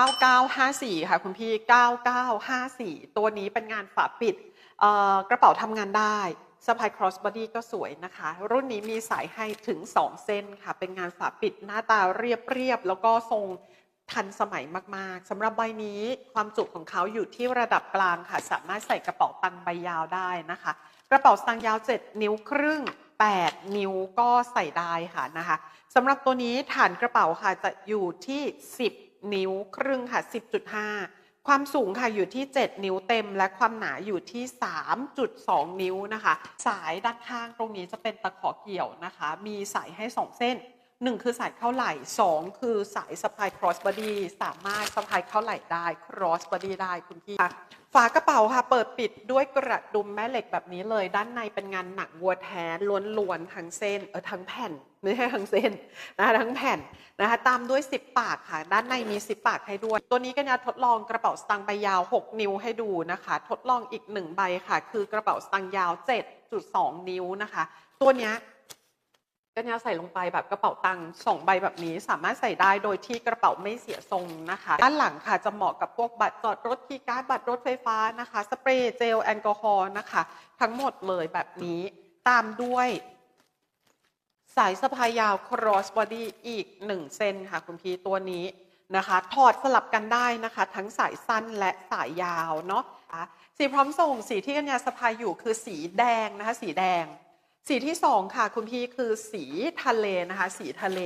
9954 ค่ะคุณพี่ 9954 ตัวนี้เป็นงานฝาปิดกระเป๋าทำงานได้สะพาย cross body ก็สวยนะคะ รุ่นนี้มีสายให้ถึง 2 เส้นค่ะ เป็นงานฝาปิดหน้าตาเรียบๆ แล้วก็ทรงทันสมัยมากๆสำหรับใบนี้ความจุของเขาอยู่ที่ระดับกลางค่ะ สามารถใส่กระเป๋าตังค์ใบยาวได้นะคะ กระเป๋าตางค์ยาว 7 นิ้วครึ่ง 8 นิ้วก็ใส่ได้ค่ะนะคะสำหรับตัวนี้ฐานกระเป๋าค่ะจะอยู่ที่ 10 นิ้วครึ่งค่ะ 10.5 ความสูงค่ะอยู่ที่ 7 นิ้วเต็ม และความหนาอยู่ที่ 3.2 นิ้วนะคะ สายด้านข้างตรงนี้จะเป็นตะขอเกี่ยวนะคะ มีสายให้ 2 เส้น 1คือสายเข้าไหล่2คือสายสะพาย cross body สามารถสะพายเข้าไหล่ได้ cross body ได้คุณพี่ค่ะฝากระเป๋าค่ะเปิดปิดด้วยกระดุมแม่เหล็กแบบนี้เลย ด้านในเป็นงานหนังวัวแท้ล้วนๆทั้งเส้นเออทั้งแผ่นไม่ใช่ทั้งเส้นนะคะทั้งแผ่นนะคะตามด้วย 10 ปากค่ะ ด้านในมี 10 ปากให้ด้วย ตัวนี้ก็จะทดลองกระเป๋าสตางค์ใบยาว 6 นิ้วให้ดูนะคะ ทดลองอีก 1 ใบค่ะ คือกระเป๋าสตางค์ยาว 7.2 นิ้วนะคะ ตัวเนี้ย ก็เนี่ยใส่ลงไปแบบกระเป๋าตังค์สองใบแบบนี้สามารถใส่ได้โดยที่กระเป๋าไม่เสียทรงนะคะ ด้านหลังค่ะจะเหมาะกับพวกบัตรจอดรถคีย์การ์ดบัตรรถไฟฟ้านะคะ สเปรย์เจลแอลกอฮอล์นะคะ ทั้งหมดเลยแบบนี้ตามด้วย สายสะพายยาว cross body อีก 1 เส้นค่ะ คุณพี่ตัวนี้นะคะ ถอดสลับกันได้นะคะ ทั้งสายสั้นและสายยาวเนาะสีพร้อมส่งสีที่กัญญาสะพายอยู่คือสีแดงนะคะ สีแดง สีที่สองค่ะคุณพี่คือสีทะเลนะคะ สีทะเล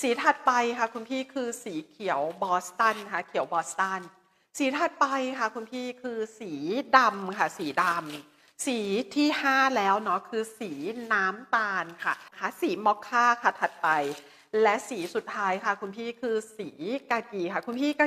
สีถัดไปค่ะคุณพี่คือสีเขียวบอสตันนะคะเขียวบอสตันสีถัดไปค่ะคุณพี่คือสีดำค่ะ สีดำสีที่5แล้วเนาะคือสีน้ำตาลค่ะค่ะสีมอคค่าค่ะถัดไป และสีสุดท้ายค่ะ คุณพี่คือสีกากีค่ะ คุณพี่กา